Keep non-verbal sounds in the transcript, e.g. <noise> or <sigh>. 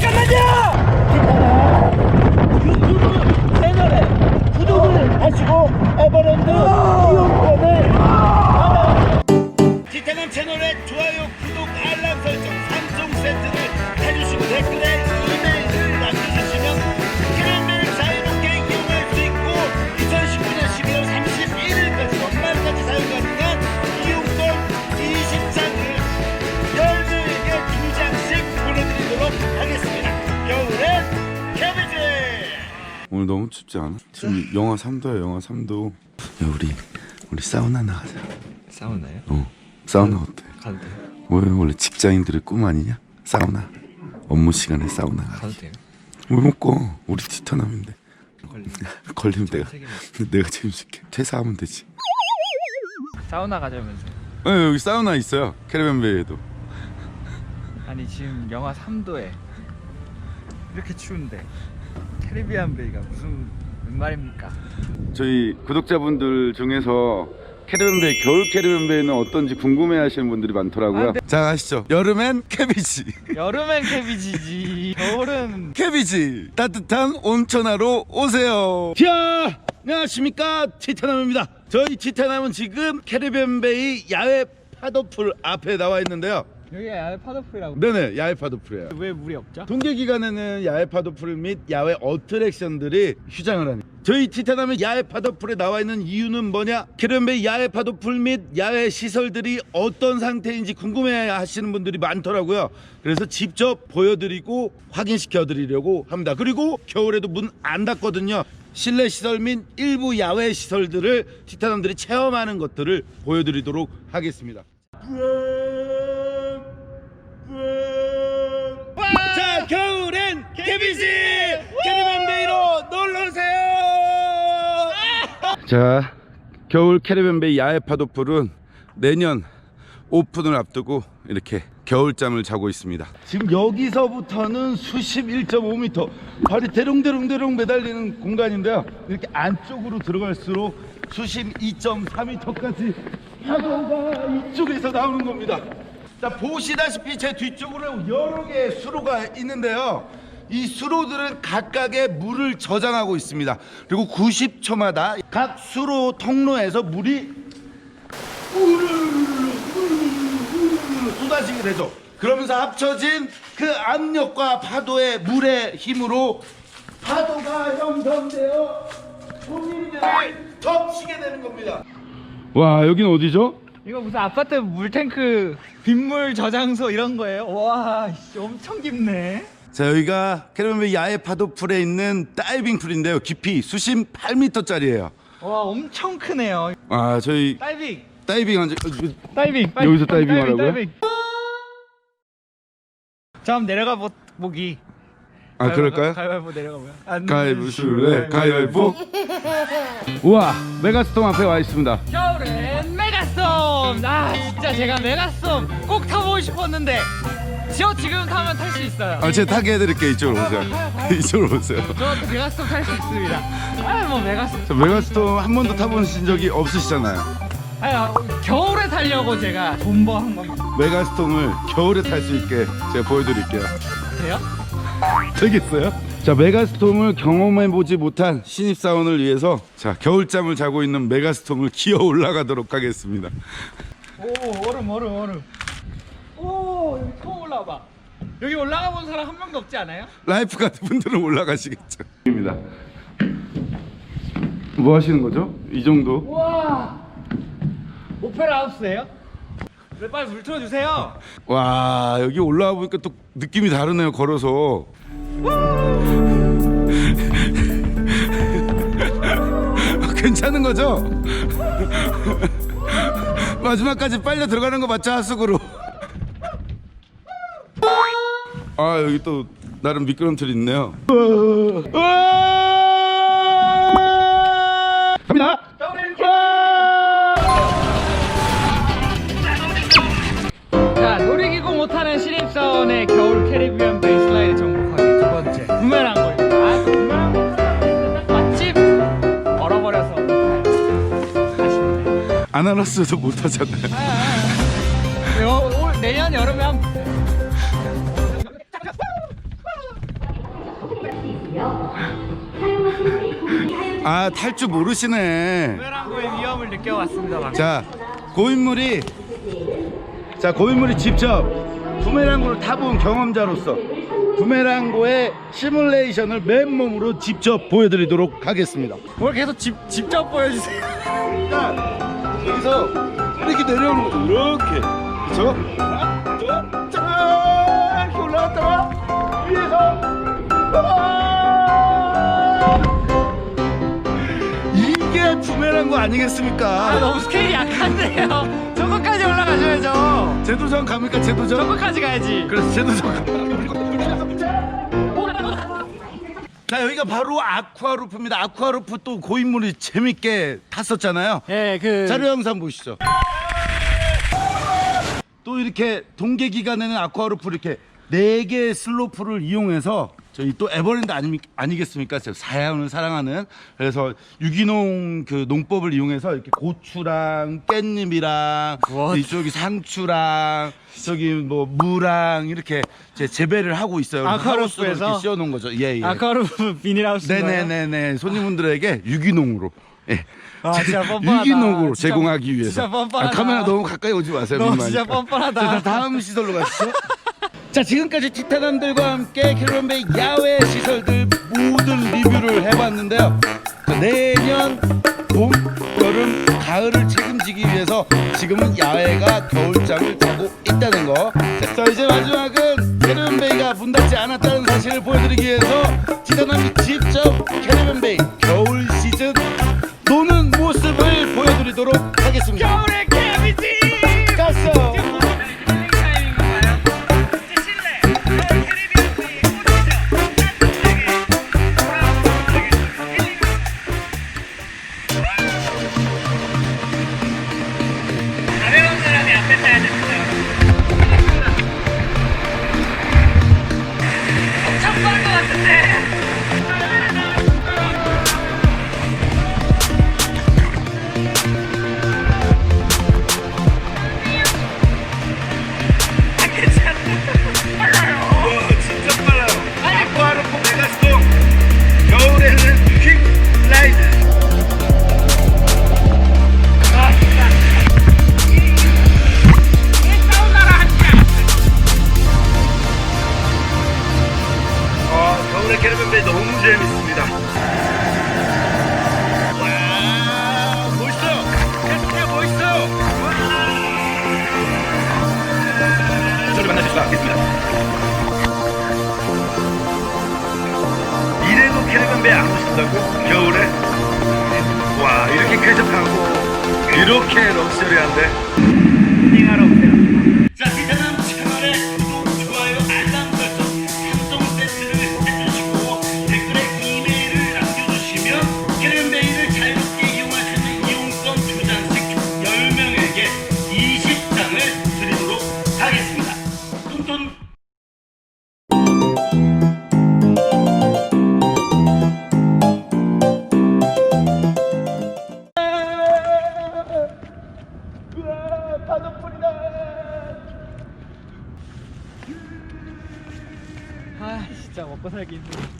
잠깐만요! 유튜브 채널에 구독을 하시고 에버랜드 이용권을 티타남 채널에 좋아요, 구독, 알람 설정, 3종 세트를 해주시고 댓글에 오늘 너무 춥지 않아? 지금 영하 3도야 영하 3도 야 우리 우리 사우나 나가자 사우나요? 어 사우나 어때? 가도 돼요? 왜 원래 직장인들의 꿈 아니냐? 사우나 업무 시간에 사우나 가. 가도 돼요? 왜 먹고 우리 티타남인데 걸리 <laughs> 걸리면 내가. 내가 책임질게 퇴사하면 되지 사우나 가자면서 어, 여기 사우나 있어요 캐리밴베이에도 아니 지금 영하 3도에 이렇게 추운데 캐리비안 베이가 무슨 웬 말입니까? 저희 구독자분들 중에서 캐리밴베이 겨울 캐리밴베이는 어떤지 궁금해하시는 분들이 많더라고요 아, 네. 자 가시죠 여름엔 캐비지 여름엔 캐비지지 겨울은 캐비지 따뜻한 온천하러 오세요. 자, 안녕하십니까 티타남입니다. 저희 티타남은 지금 캐리비안 베이 야외 파도풀 앞에 나와 있는데요. 여기가 야외 파도풀이라고 네네, 야외 파도풀이에요. 왜 물이 없죠? 동계 기간에는 야외 파도풀 및 야외 어트랙션들이 휴장을 하니. 저희 티타남의 야외 파도풀에 나와 있는 이유는 뭐냐? 캐리비안베이 야외 파도풀 및 야외 시설들이 어떤 상태인지 궁금해 하시는 분들이 많더라고요. 그래서 직접 보여드리고 확인시켜 드리려고 합니다. 그리고 겨울에도 문 안 닫거든요. 실내 시설 및 일부 야외 시설들을 티타남들이 체험하는 것들을 보여드리도록 하겠습니다. 자, 겨울 캐리밴베이 야외 파도풀은 내년 오픈을 앞두고 이렇게 겨울잠을 자고 있습니다. 지금 여기서부터는 수심 1.5m 발이 대롱대롱대롱 매달리는 공간인데요. 이렇게 안쪽으로 들어갈수록 수심 2.4m까지 파도가 이쪽에서 나오는 겁니다. 자 보시다시피 제 뒤쪽으로 여러 개의 수로가 있는데요 이 수로들은 각각의 물을 저장하고 있습니다 그리고 90초마다 각 수로 통로에서 물이 쏟아지게 되죠. 그러면서 합쳐진 그 압력과 파도의 물의 힘으로 파도가 형성되어 손님들을 덮치게 되는 겁니다. 와, 여기는 어디죠? 이거 무슨 아파트 물탱크 빗물 저장소 이런 거예요? 와 씨, 엄청 깊네 자, 여기가 캐리밴베이 야외 파도풀에 있는 다이빙 풀인데요. 깊이 수심 8m짜리예요. 와 엄청 크네요. 아, 저희 다이빙. 다이빙 한 적, 다이빙 여기서 다이빙 하라고요? 자 한번 내려가 보, 보기. 아, 그럴까요? 가위바위보 내려가 보요. 안 가위바위보 술래 <laughs> 가위바위보. 우와 메가스톰 앞에 와 있습니다. 겨울엔 메가썸 아 진짜 제가 메가썸 꼭 타보고 싶었는데 저 지금 타면 탈 수 있어요. 아 제가 타게 해드릴게요. 이쪽으로 오세요. <laughs> 이쪽으로 오세요. 저도 메가썸 탈수 있습니다. 아 뭐 메가썸 저 메가스톰 한 번도 타보신 적이 없으시잖아요. 아 겨울에 타려고 제가 존버한 겁니다 메가스톰을 겨울에 탈 수 있게 제가 보여드릴게요. 돼요? 되겠어요? 자 메가스톰을 경험해보지 못한 신입사원을 위해서 자 겨울잠을 자고 있는 메가스톰을 기어 올라가도록 하겠습니다. 오 얼음 얼음 얼음 오 여기 처음 올라와봐 여기 올라가 본 사람 한 명도 없지 않아요? 라이프 가드 분들은 올라가시겠죠 입니다 뭐 하시는 거죠? 이 정도? 우와 오페라 하우스예요? 네, 빨리 물 틀어주세요 와 여기 올라와 보니까 또 느낌이 다르네요 걸어서 <laughs> 괜찮은 거죠? <laughs> 마지막까지 빨려 들어가는 거 맞죠 하수구로 아 여기 또 나름 미끄럼틀 있네요. 갑니다. 자 놀이기구 못하는 신입사원의 겨울 캐리비안 베이스라인 정복하기 두 번째. 부메랑 걸기 아 부메랑 맛집 얼어버려서 못할 아쉽네 아나라스도 못하잖아요 아 탈 줄 모르시네. 부메랑고의 위험을 느껴봤습니다. 방금. 자 고인물이 자 고인물이 직접 부메랑고를 타본 경험자로서 부메랑고의 시뮬레이션을 맨몸으로 직접 보여드리도록 하겠습니다. 뭘 계속 집, 직접 보여주세요. <laughs> 자 여기서 이렇게 내려오는 거죠. 이렇게 그렇죠? 하나, 둘, 짠 이렇게 올라갔다가 부메랑고 아니겠습니까? 아, 너무 스케일이 약한데요. 저거까지 올라가줘야죠. 제도전 갑니까 제도전? 저거까지 가야지. 그래서 제도전 <laughs> 자 여기가 바로 아쿠아루프입니다 아쿠아루프 또 고인물이 재밌게 탔었잖아요 예, 그 자료 영상 보시죠 또 이렇게 동계 기간에는 아쿠아루프 이렇게 네 개의 슬로프를 이용해서 저희 또 에버랜드 아니, 아니겠습니까? 저 자연을 사랑하는 그래서 유기농 그 농법을 이용해서 이렇게 고추랑 깻잎이랑 What? 이쪽이 상추랑 저기 뭐 무랑 이렇게 이제 재배를 하고 있어요. 하우스로 이렇게 씌워놓은 거죠. 예, 예. 아쿠아루프 비닐하우스. 네네네네 손님분들에게 유기농으로 예. 아, 진짜 뻔뻔하다. 유기농으로 진짜- 제공하기 위해서 진짜 뻔뻔하다. 아, 카메라 너무 가까이 오지 마세요 너 민망하니까. 진짜 뻔뻔하다. 자, 다음 시설로 가시죠 자 지금까지 티타남들과 함께 캐러밴베이 야외 시설들 모든 리뷰를 해봤는데요 자, 내년 봄, 여름, 가을을 책임지기 위해서 지금은 야외가 겨울잠을 자고 있다는 거. 자, 자, 이제 마지막은 캐리밴베이가 문 닫지 않았다는 사실을 보여드리기 위해서 티타남이 직접 캐리밴베이 겨울 시즌 캐리밴베이 너무 재밌습니다. 와 멋있어요. 캐리밴베이 멋있어요. 저를 만나실 수 있겠습니다. 이래도 캐리밴베이 안 오신다고? 겨울에? 와 이렇게 쾌적하고 이렇게 럭셔리한데 아,